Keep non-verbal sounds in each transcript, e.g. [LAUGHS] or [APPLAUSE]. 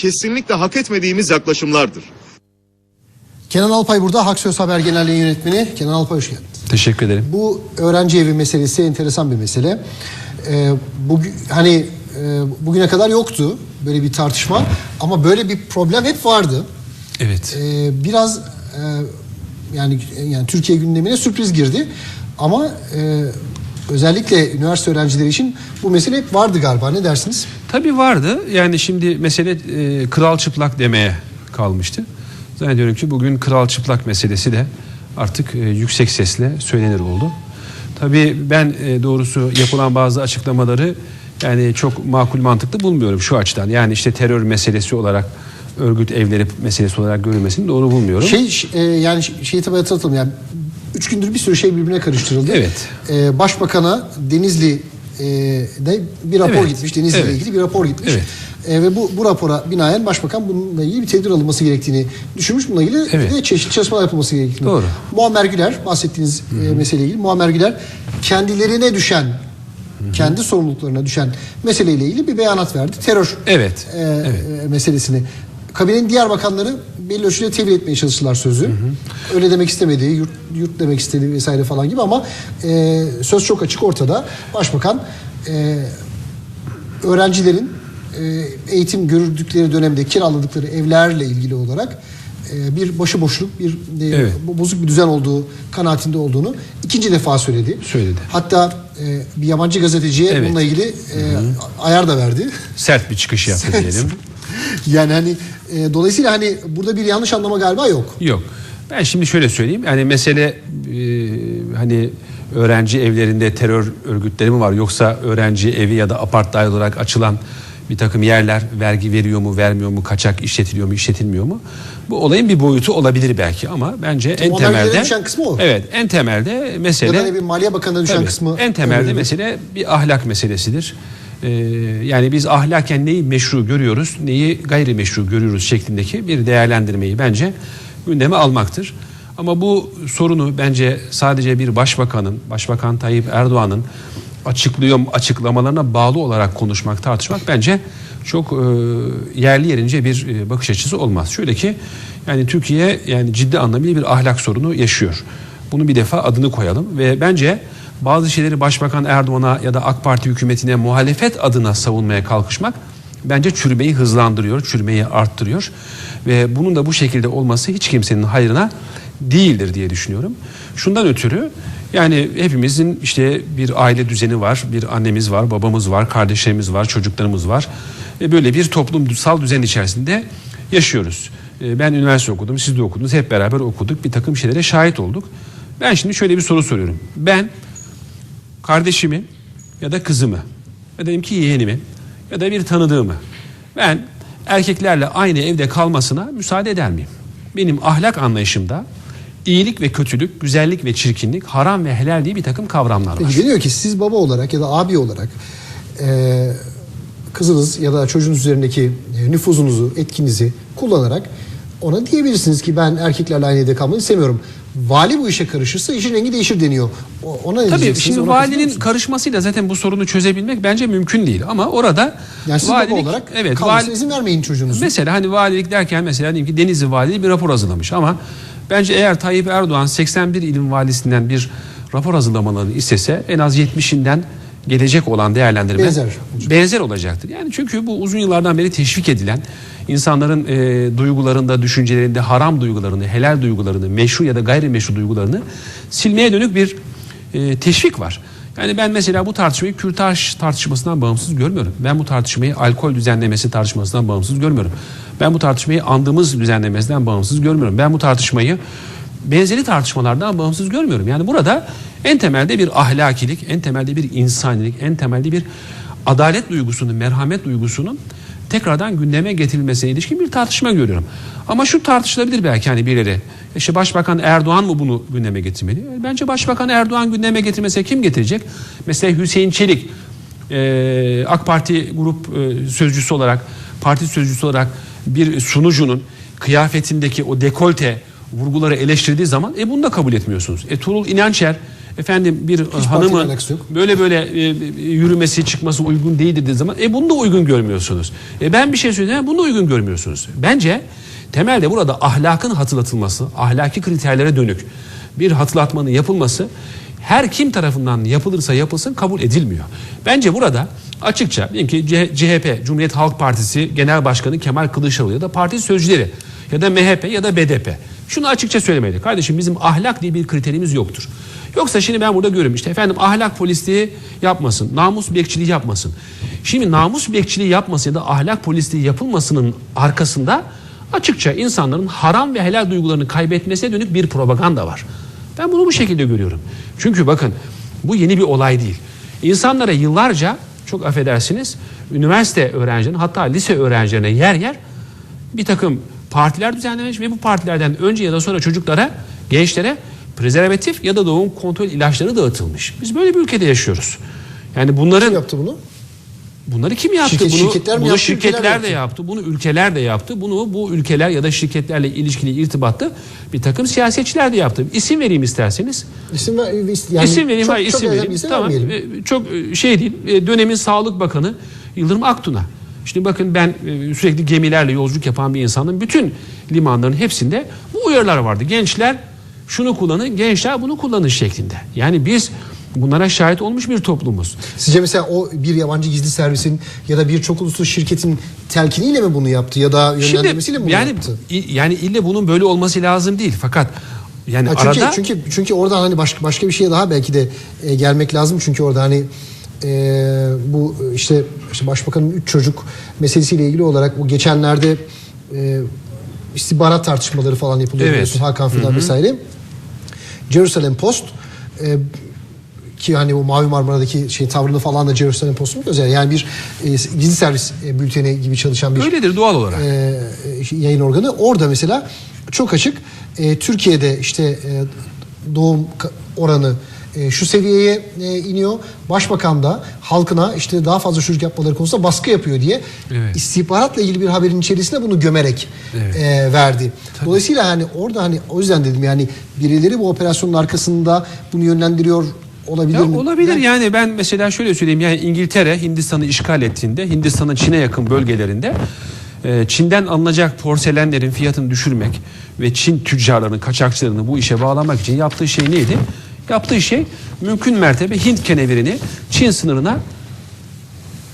kesinlikle hak etmediğimiz yaklaşımlardır. Kenan Alpay burada Hak Söz Haber Genel Yayın Yönetmeni. Kenan Alpay hoş geldiniz. Teşekkür ederim. Bu öğrenci evi meselesi enteresan bir mesele. Ee, bugün hani e, bugüne kadar yoktu böyle bir tartışma ama böyle bir problem hep vardı. Evet. Ee, biraz e, yani yani Türkiye gündemine sürpriz girdi ama e, özellikle üniversite öğrencileri için bu mesele hep vardı galiba ne dersiniz? Tabii vardı. Yani şimdi mesele e, kral çıplak demeye kalmıştı. Zannediyorum ki bugün kral çıplak meselesi de artık e, yüksek sesle söylenir oldu. Tabii ben e, doğrusu yapılan bazı açıklamaları yani çok makul mantıklı bulmuyorum şu açıdan. Yani işte terör meselesi olarak örgüt evleri meselesi olarak görülmesini doğru bulmuyorum. Şey e, yani şeyi tabii hatırlatalım yani üç gündür bir sürü şey birbirine karıştırıldı. Evet. E, Başbakan'a Denizli e, de bir rapor Evet. gitmiş. Denizli ile Evet. ilgili bir rapor gitmiş. Evet. E, ve bu, bu rapora binaen başbakan bununla ilgili bir tedbir alınması gerektiğini düşünmüş. Bununla ilgili Evet. de çeşitli çalışmalar yapılması gerektiğini. Doğru. Muammer Güler bahsettiğiniz e, meseleyle ilgili. Muammer Güler kendilerine düşen kendi sorumluluklarına düşen meseleyle ilgili bir beyanat verdi. Terör Evet, e, evet. e, meselesini. Kabinenin diğer bakanları belli ölçüde tevil etmeye çalıştılar sözü. Öyle demek istemedi, yurt, yurt demek istedi vesaire falan gibi ama e, söz çok açık ortada. Başbakan e, öğrencilerin e, eğitim görürdükleri dönemde kiraladıkları evlerle ilgili olarak e, bir başıboşluk, bir e, Evet. bo- bozuk bir düzen olduğu kanaatinde olduğunu ikinci defa söyledi. Söyledi. Hatta e, bir yabancı gazeteciye Evet. bununla ilgili e, ayar da verdi. Sert bir çıkış yaptı [LAUGHS] diyelim. [LAUGHS] yani hani e, dolayısıyla hani burada bir yanlış anlama galiba yok. Yok. Ben şimdi şöyle söyleyeyim. Yani mesele e, hani öğrenci evlerinde terör örgütleri mi var yoksa öğrenci evi ya da apart daire olarak açılan bir takım yerler vergi veriyor mu vermiyor mu kaçak işletiliyor mu işletilmiyor mu? Bu olayın bir boyutu olabilir belki ama bence en temelde düşen kısmı o. Evet, en temelde mesele Ya da bir Maliye Bakanı'na düşen Tabii, kısmı en temelde öyle. mesele bir ahlak meselesidir. Ee, yani biz ahlaken neyi meşru görüyoruz, neyi gayrimeşru görüyoruz şeklindeki bir değerlendirmeyi bence gündeme almaktır. Ama bu sorunu bence sadece bir başbakanın, Başbakan Tayyip Erdoğan'ın açıklıyor açıklamalarına bağlı olarak konuşmak, tartışmak bence çok e, yerli yerince bir e, bakış açısı olmaz. Şöyle ki yani Türkiye yani ciddi anlamıyla bir ahlak sorunu yaşıyor. Bunu bir defa adını koyalım ve bence bazı şeyleri Başbakan Erdoğan'a ya da AK Parti hükümetine muhalefet adına savunmaya kalkışmak bence çürümeyi hızlandırıyor, çürümeyi arttırıyor ve bunun da bu şekilde olması hiç kimsenin hayrına değildir diye düşünüyorum. Şundan ötürü yani hepimizin işte bir aile düzeni var, bir annemiz var, babamız var, kardeşlerimiz var, çocuklarımız var. Ve böyle bir toplumsal düzen içerisinde yaşıyoruz. Ee, Ben üniversite okudum, siz de okudunuz, hep beraber okuduk, bir takım şeylere şahit olduk. Ben şimdi şöyle bir soru soruyorum. Ben kardeşimi ya da kızımı ya da diyelim ki yeğenimi ya da bir tanıdığımı ben erkeklerle aynı evde kalmasına müsaade eder miyim? Benim ahlak anlayışımda iyilik ve kötülük, güzellik ve çirkinlik, haram ve helal diye bir takım kavramlar var. Deniyor ki siz baba olarak ya da abi olarak e, kızınız ya da çocuğunuz üzerindeki e, nüfuzunuzu, etkinizi kullanarak ona diyebilirsiniz ki ben erkeklerle aynı evde kalmayı istemiyorum. Vali bu işe karışırsa işin rengi değişir deniyor. Ona ne Tabii şimdi Ona valinin karışmasıyla zaten bu sorunu çözebilmek bence mümkün değil. Ama orada yani siz baba olarak evet, vali- izin vermeyin çocuğunuzun. Mesela hani valilik derken mesela diyelim ki Denizli Valiliği bir rapor hazırlamış ama bence eğer Tayyip Erdoğan 81 ilin valisinden bir rapor hazırlamalarını istese en az 70'inden gelecek olan değerlendirme Benzer. benzer olacaktır. Yani çünkü bu uzun yıllardan beri teşvik edilen insanların e, duygularında, düşüncelerinde haram duygularını, helal duygularını, meşru ya da gayrimeşru duygularını silmeye dönük bir e, teşvik var. Yani ben mesela bu tartışmayı kürtaj tartışmasından bağımsız görmüyorum. Ben bu tartışmayı alkol düzenlemesi tartışmasından bağımsız görmüyorum. Ben bu tartışmayı andığımız düzenlemesinden bağımsız görmüyorum. Ben bu tartışmayı benzeri tartışmalardan bağımsız görmüyorum. Yani burada en temelde bir ahlakilik, en temelde bir insanilik, en temelde bir adalet duygusunun, merhamet duygusunun tekrardan gündeme getirilmesine ilişkin bir tartışma görüyorum. Ama şu tartışılabilir belki hani birileri. İşte Başbakan Erdoğan mı bunu gündeme getirmeli? Bence Başbakan Erdoğan gündeme getirmese kim getirecek? Mesela Hüseyin Çelik e, AK Parti grup e, sözcüsü olarak, parti sözcüsü olarak bir sunucunun kıyafetindeki o dekolte vurguları eleştirdiği zaman e bunu da kabul etmiyorsunuz. E Tuğrul İnançer efendim bir partiyle hanımın böyle böyle e, yürümesi çıkması uygun değil dediği zaman e bunu da uygun görmüyorsunuz. E ben bir şey söyleyeyim bunu da uygun görmüyorsunuz. Bence temelde burada ahlakın hatırlatılması, ahlaki kriterlere dönük bir hatırlatmanın yapılması her kim tarafından yapılırsa yapılsın kabul edilmiyor. Bence burada açıkça diyelim ki CHP, Cumhuriyet Halk Partisi Genel Başkanı Kemal Kılıçdaroğlu ya da parti sözcüleri ya da MHP ya da BDP. Şunu açıkça söylemeli. Kardeşim bizim ahlak diye bir kriterimiz yoktur. Yoksa şimdi ben burada görüyorum işte efendim ahlak polisliği yapmasın, namus bekçiliği yapmasın. Şimdi namus bekçiliği yapmasın ya da ahlak polisliği yapılmasının arkasında açıkça insanların haram ve helal duygularını kaybetmesine dönük bir propaganda var. Ben bunu bu şekilde görüyorum. Çünkü bakın bu yeni bir olay değil. İnsanlara yıllarca çok affedersiniz üniversite öğrencilerine hatta lise öğrencilerine yer yer bir takım partiler düzenlemiş ve bu partilerden önce ya da sonra çocuklara, gençlere prezervatif ya da doğum kontrol ilaçları dağıtılmış. Biz böyle bir ülkede yaşıyoruz. Yani bunların Kim yaptı bunu? Bunları kim yaptı? Şirket- bunu şirketler mi bunu yaptı, şirketler de yaptı? yaptı. Bunu ülkeler de yaptı. Bunu bu ülkeler ya da şirketlerle ilişkili irtibatlı bir takım siyasetçiler de yaptı. İsim vereyim isterseniz. İsim ver, yani isim vereyim. çok, hayır, çok isim özel vereyim. isim Tamam. vermeyelim. e, Çok e, şey değil. E, Dönemin Sağlık Bakanı Yıldırım Aktun'a. Şimdi bakın ben sürekli gemilerle yolculuk yapan bir insanın bütün limanların hepsinde bu uyarılar vardı. Gençler şunu kullanın, gençler bunu kullanın şeklinde. Yani biz bunlara şahit olmuş bir toplumuz. Sizce mesela o bir yabancı gizli servisin ya da bir çok uluslu şirketin telkiniyle mi bunu yaptı ya da yönlendirmesiyle mi bunu yani yaptı? yani ille bunun böyle olması lazım değil. Fakat yani Ha, çünkü arada çünkü çünkü oradan hani başka başka bir şeye daha belki de e, gelmek lazım çünkü orada hani e, bu işte, işte başbakanın üç çocuk meselesiyle ilgili olarak bu geçenlerde e, istihbarat tartışmaları falan yapılıyor Evet. biliyorsun Hakan Fidan vesaire. Jerusalem Post e, ki hani o Mavi Marmara'daki şey tavrını falan da Jerusalem Post'un özel yani bir e, gizli servis e, bülteni gibi çalışan bir öyledir doğal olarak. e, yayın organı. Orada mesela çok açık e, Türkiye'de işte e, doğum oranı e, şu seviyeye e, iniyor. Başbakan da halkına işte daha fazla çocuk yapmaları konusunda baskı yapıyor diye Evet. istihbaratla ilgili bir haberin içerisinde bunu gömerek Evet. e, verdi. Dolayısıyla hani orada hani o yüzden dedim yani birileri bu operasyonun arkasında bunu yönlendiriyor olabilir Ya mi? olabilir Yani- yani ben mesela şöyle söyleyeyim yani İngiltere Hindistan'ı işgal ettiğinde Hindistan'ın Çin'e yakın bölgelerinde Çin'den alınacak porselenlerin fiyatını düşürmek ve Çin tüccarlarını, kaçakçılarını bu işe bağlamak için yaptığı şey neydi? Yaptığı şey mümkün mertebe Hint kenevirini Çin sınırına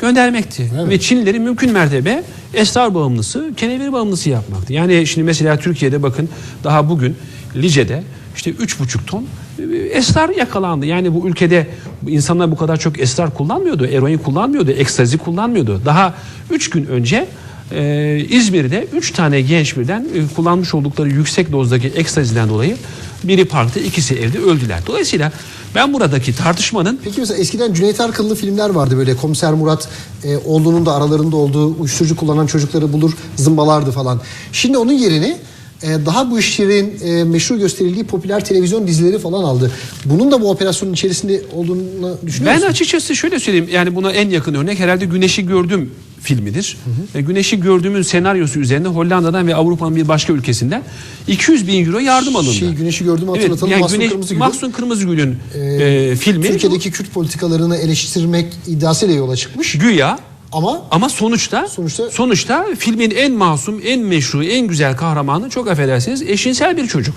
göndermekti. Evet. Ve Çinlileri mümkün mertebe esrar bağımlısı, kenevir bağımlısı yapmaktı. Yani şimdi mesela Türkiye'de bakın daha bugün Lice'de işte 3,5 ton e, esrar yakalandı. Yani bu ülkede insanlar bu kadar çok esrar kullanmıyordu. Eroin kullanmıyordu, ekstazi kullanmıyordu. Daha 3 gün önce e, İzmir'de 3 tane genç birden e, kullanmış oldukları yüksek dozdaki ekstaziden dolayı biri parkta ikisi evde öldüler. Dolayısıyla ben buradaki tartışmanın Peki mesela eskiden Cüneyt Arkınlı filmler vardı böyle komiser Murat e, oğlunun da aralarında olduğu uyuşturucu kullanan çocukları bulur zımbalardı falan. Şimdi onun yerini e, daha bu işlerin e, meşhur gösterildiği popüler televizyon dizileri falan aldı. Bunun da bu operasyonun içerisinde olduğunu düşünüyor Ben musun? açıkçası şöyle söyleyeyim. Yani buna en yakın örnek herhalde Güneşi Gördüm filmidir. Ve Güneşi Gördüm'ün senaryosu üzerine Hollanda'dan ve Avrupa'nın bir başka ülkesinden 200 bin euro yardım alındı. Şey, Güneşi Gördüm'ü Evet, hatırlatalım. yani Mahsun Güneş- Kırmızıgül'ün, Mahsun Kırmızıgül'ün e, e, filmi Türkiye'deki Kürt politikalarını eleştirmek iddiasıyla yola çıkmış. güya Ama ama sonuçta Sonuçta- sonuçta filmin en masum, en meşru, en güzel kahramanı çok affedersiniz eşcinsel bir çocuk.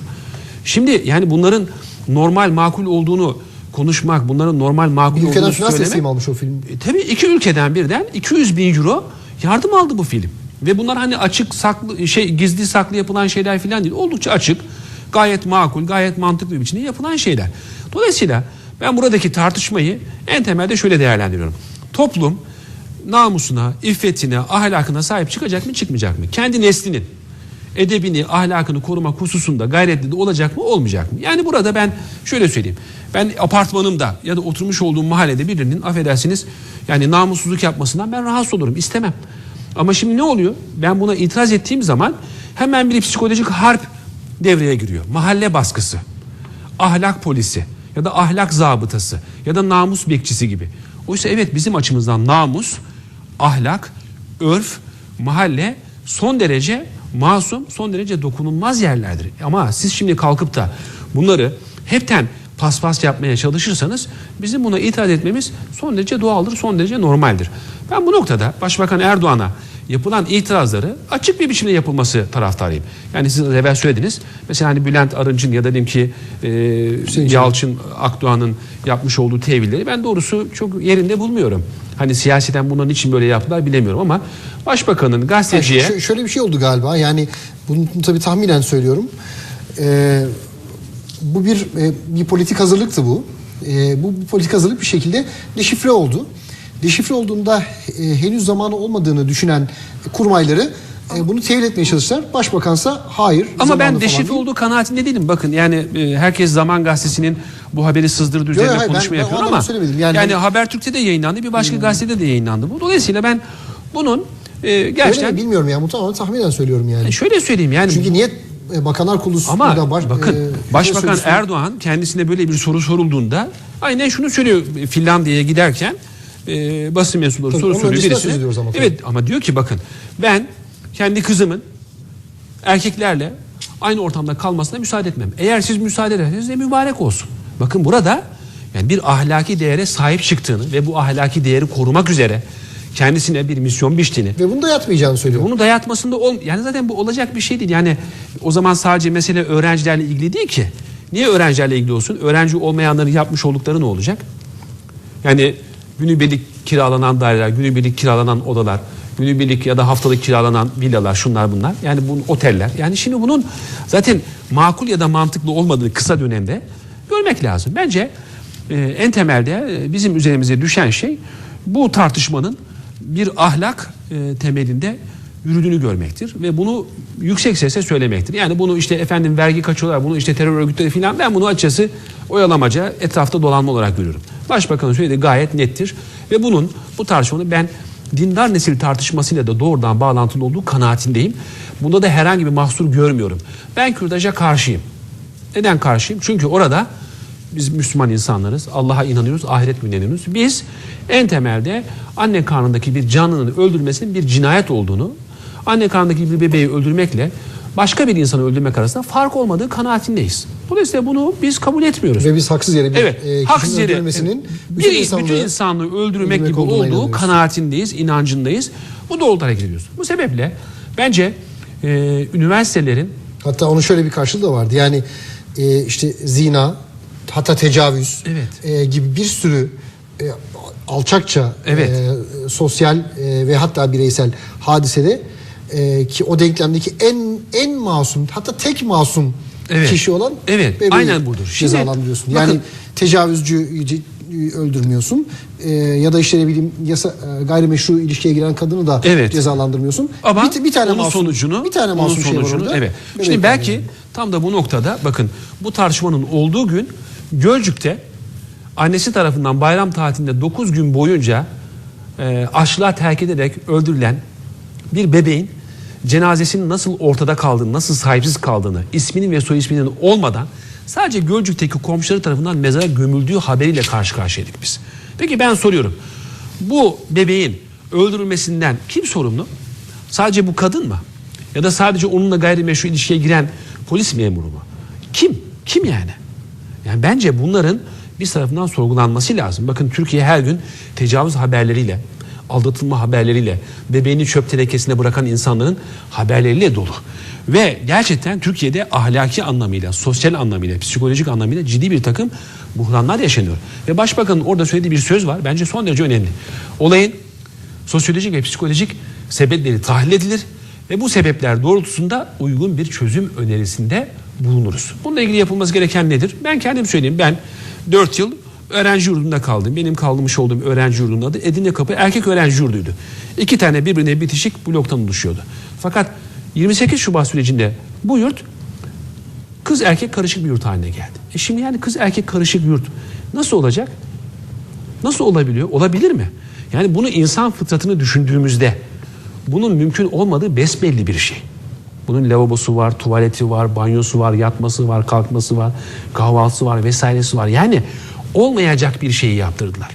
Şimdi yani bunların normal makul olduğunu konuşmak, bunların normal makul bir ülkeden olduğunu söylemek mi almış o film? E, tabii iki ülkeden birden 200 bin euro yardım aldı bu film. Ve bunlar hani açık saklı şey gizli saklı yapılan şeyler falan değil. Oldukça açık, gayet makul, gayet mantıklı bir biçimde yapılan şeyler. Dolayısıyla ben buradaki tartışmayı en temelde şöyle değerlendiriyorum. Toplum namusuna, iffetine, ahlakına sahip çıkacak mı, çıkmayacak mı? Kendi neslinin edebini, ahlakını korumak hususunda gayretli de olacak mı, olmayacak mı? Yani burada ben şöyle söyleyeyim. Ben apartmanımda ya da oturmuş olduğum mahallede birinin affedersiniz yani namussuzluk yapmasından ben rahatsız olurum, istemem. Ama şimdi ne oluyor? Ben buna itiraz ettiğim zaman hemen bir psikolojik harp devreye giriyor. Mahalle baskısı, ahlak polisi ya da ahlak zabıtası ya da namus bekçisi gibi. Oysa evet bizim açımızdan namus, ahlak, örf, mahalle son derece masum, son derece dokunulmaz yerlerdir. Ama siz şimdi kalkıp da bunları hepten paspas yapmaya çalışırsanız bizim buna itiraz etmemiz son derece doğaldır, son derece normaldir. Ben bu noktada Başbakan Erdoğan'a yapılan itirazları açık bir biçimde yapılması taraftarıyım. Yani siz evvel söylediniz. Mesela hani Bülent Arınç'ın ya da diyelim ki e, Yalçın Akdoğan'ın yapmış olduğu tevilleri ben doğrusu çok yerinde bulmuyorum. Hani siyaseten bunların için böyle yaptılar bilemiyorum ama Başbakanın gazeteciye... Ş- şöyle bir şey oldu galiba. Yani bunu tabii tahminen söylüyorum. Ee, bu bir e, bir politik hazırlıktı bu. Ee, bu, bu politik hazırlık bir şekilde deşifre oldu. Deşifre olduğunda e, henüz zamanı olmadığını düşünen kurmayları e, bunu tevil etmeye çalıştılar. Başbakansa hayır. Ama ben deşifre olduğu kanaatinde değilim. Bakın yani e, herkes Zaman Gazetesi'nin bu haberi sızdırdığı üzerine hayır, ben- konuşma ben yapıyor anlamda ama yani, Yani Habertürk'te de yayınlandı, bir başka gazetede de yayınlandı bu. Dolayısıyla ben bunun e, Öyle mi gerçekten bilmiyorum ya. Tamamen tahminen söylüyorum yani. şöyle söyleyeyim yani Çünkü niye e, Bakanlar Kurulu ama baş, bakın e, Başbakan Erdoğan kendisine böyle bir soru sorulduğunda aynen şunu söylüyor e, Finlandiya'ya giderken e, basın mensupları Tabii, soru soruyor birisine. ama. Evet ama diyor ki bakın ben kendi kızımın erkeklerle aynı ortamda kalmasına müsaade etmem. Eğer siz müsaade ederseniz de mübarek olsun. Bakın burada yani bir ahlaki değere sahip çıktığını ve bu ahlaki değeri korumak üzere kendisine bir misyon biçtiğini ve bunu da yatmayacağını söylüyor. bunu dayatmasında ol yani zaten bu olacak bir şey değil. Yani o zaman sadece mesele öğrencilerle ilgili değil ki. Niye öğrencilerle ilgili olsun? Öğrenci olmayanların yapmış oldukları ne olacak? Yani günübirlik kiralanan daireler, günübirlik kiralanan odalar, günübirlik ya da haftalık kiralanan villalar, şunlar bunlar. Yani bu oteller. Yani şimdi bunun zaten makul ya da mantıklı olmadığı kısa dönemde görmek lazım. Bence e, en temelde e, bizim üzerimize düşen şey bu tartışmanın bir ahlak e, temelinde yürüdüğünü görmektir ve bunu yüksek sesle söylemektir. Yani bunu işte efendim vergi kaçıyorlar, bunu işte terör örgütleri falan ben bunu açıkçası oyalamaca etrafta dolanma olarak görüyorum. Başbakanın söylediği gayet nettir ve bunun bu tartışmanın ben dindar nesil tartışmasıyla da doğrudan bağlantılı olduğu kanaatindeyim. Bunda da herhangi bir mahsur görmüyorum. Ben kürdaja karşıyım. Neden karşıyım? Çünkü orada biz Müslüman insanlarız. Allah'a inanıyoruz, ahiret gününe. Biz en temelde anne karnındaki bir canlının öldürmesinin bir cinayet olduğunu, anne karnındaki bir bebeği öldürmekle başka bir insanı öldürmek arasında fark olmadığı kanaatindeyiz. Dolayısıyla bunu biz kabul etmiyoruz. Ve biz haksız yere bir Evet, e, haksız yere öldürülmesinin bütün bir, insanlığı bütün insanlığı öldürmek öldürmek gibi olduğu inanıyoruz. kanaatindeyiz, inancındayız. Bu doğrultuda hareket ediyoruz. Bu sebeple bence e, üniversitelerin Hatta onun şöyle bir karşılığı da vardı. Yani e, işte zina, hatta tecavüz Evet. e, gibi bir sürü e, alçakça Evet. e, sosyal e, ve hatta bireysel hadisede e, ki o denklemdeki en en masum hatta tek masum Evet. kişi olan Evet, bebeği aynen budur. Şimdi, cezalandırıyorsun. bakın- yani tecavüzcü c- öldürmüyorsun E, ya da işte ne bileyim yasa e, gayrimeşru ilişkiye giren kadını da Evet. cezalandırmıyorsun. Ama bir, bir tane onun masum sonucunu bir tane masum şey var sonucunu, orada. Evet. Bebek Şimdi belki kaybediyor. tam da bu noktada bakın bu tartışmanın olduğu gün Gölcük'te annesi tarafından bayram tatilinde 9 gün boyunca e, açlığa terk ederek öldürülen bir bebeğin cenazesinin nasıl ortada kaldığını, nasıl sahipsiz kaldığını, isminin ve soy isminin olmadan sadece Gölcük'teki komşuları tarafından mezara gömüldüğü haberiyle karşı karşıyaydık biz. Peki ben soruyorum. Bu bebeğin öldürülmesinden kim sorumlu? Sadece bu kadın mı? Ya da sadece onunla gayrimeşru ilişkiye giren polis memuru mu? Kim? Kim yani? Yani bence bunların bir tarafından sorgulanması lazım. Bakın Türkiye her gün tecavüz haberleriyle, aldatılma haberleriyle, bebeğini çöp tenekesine bırakan insanların haberleriyle dolu. Ve gerçekten Türkiye'de ahlaki anlamıyla, sosyal anlamıyla, psikolojik anlamıyla ciddi bir takım buhranlar yaşanıyor. Ve Başbakanın orada söylediği bir söz var. Bence son derece önemli. Olayın sosyolojik ve psikolojik sebepleri tahlil edilir ve bu sebepler doğrultusunda uygun bir çözüm önerisinde bulunuruz. Bununla ilgili yapılması gereken nedir? Ben kendim söyleyeyim. Ben 4 yıl öğrenci yurdunda kaldım. Benim kalmış olduğum öğrenci yurdunun adı Edirne Kapı Erkek Öğrenci Yurdu'ydu. İki tane birbirine bitişik bloktan oluşuyordu. Fakat 28 Şubat sürecinde bu yurt kız erkek karışık bir yurt haline geldi. E şimdi yani kız erkek karışık yurt nasıl olacak? Nasıl olabiliyor? Olabilir mi? Yani bunu insan fıtratını düşündüğümüzde bunun mümkün olmadığı besbelli bir şey. Bunun lavabosu var, tuvaleti var, banyosu var, yatması var, kalkması var, kahvaltısı var vesairesi var. Yani olmayacak bir şeyi yaptırdılar.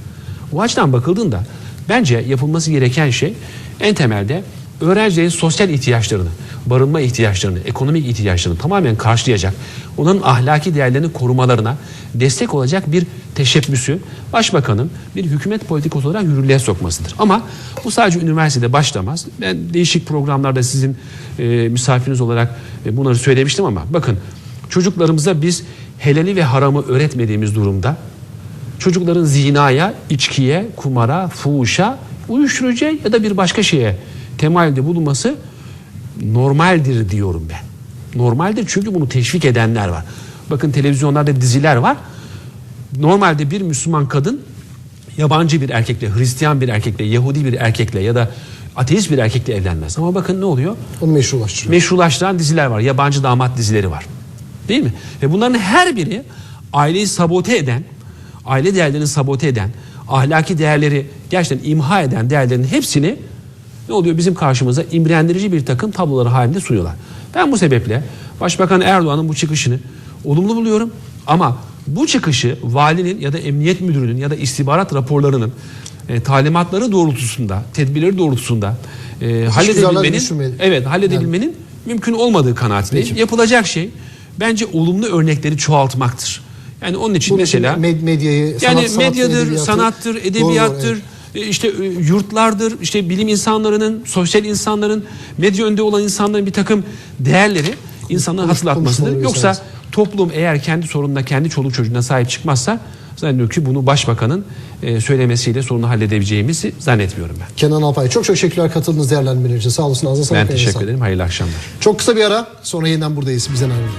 Bu açıdan bakıldığında bence yapılması gereken şey en temelde öğrencilerin sosyal ihtiyaçlarını, barınma ihtiyaçlarını, ekonomik ihtiyaçlarını tamamen karşılayacak, onların ahlaki değerlerini korumalarına destek olacak bir teşebbüsü başbakanın bir hükümet politikası olarak yürürlüğe sokmasıdır. Ama bu sadece üniversitede başlamaz. Ben değişik programlarda sizin e, misafiriniz olarak e, bunları söylemiştim ama bakın çocuklarımıza biz helali ve haramı öğretmediğimiz durumda çocukların zinaya, içkiye, kumara, fuhuşa, uyuşturucuya ya da bir başka şeye temayülde bulunması normaldir diyorum ben. Normaldir çünkü bunu teşvik edenler var. Bakın televizyonlarda diziler var. Normalde bir Müslüman kadın yabancı bir erkekle, Hristiyan bir erkekle, Yahudi bir erkekle ya da ateist bir erkekle evlenmez. Ama bakın ne oluyor? Onu meşrulaştırıyor. meşrulaştıran diziler var. Yabancı damat dizileri var. Değil mi? Ve bunların her biri aileyi sabote eden, aile değerlerini sabote eden, ahlaki değerleri gerçekten imha eden değerlerin hepsini ne oluyor? Bizim karşımıza imrendirici bir takım tabloları halinde sunuyorlar. Ben bu sebeple Başbakan Erdoğan'ın bu çıkışını olumlu buluyorum. Ama bu çıkışı valinin ya da emniyet müdürünün ya da istihbarat raporlarının e, talimatları doğrultusunda, tedbirleri doğrultusunda e, halledebilmenin evet halledebilmenin mümkün olmadığı kanaatindeyim. Yapılacak şey bence olumlu örnekleri çoğaltmaktır. Yani onun için Bunun mesela med- medyayı, yani sanat- ve medyadır, edebiyatı- sanattır, edebiyattır, doğru, evet. e, işte e, yurtlardır, işte bilim insanlarının, sosyal insanların, medya önde olan insanların bir takım değerleri insanlara konuş- hatırlatmasıdır. Yoksa toplum eğer kendi sorununa, kendi çoluk çocuğuna sahip çıkmazsa zannediyorum ki bunu başbakanın e, söylemesiyle sorunu halledebileceğimizi zannetmiyorum ben. Kenan Alpay çok çok teşekkürler katıldığınız değerlendirmeler için. Sağ olasın. Ağzına sağlık. Ben teşekkür ederim. Hayırlı akşamlar. Çok kısa bir ara sonra yeniden buradayız. Bizden ayrılmayın.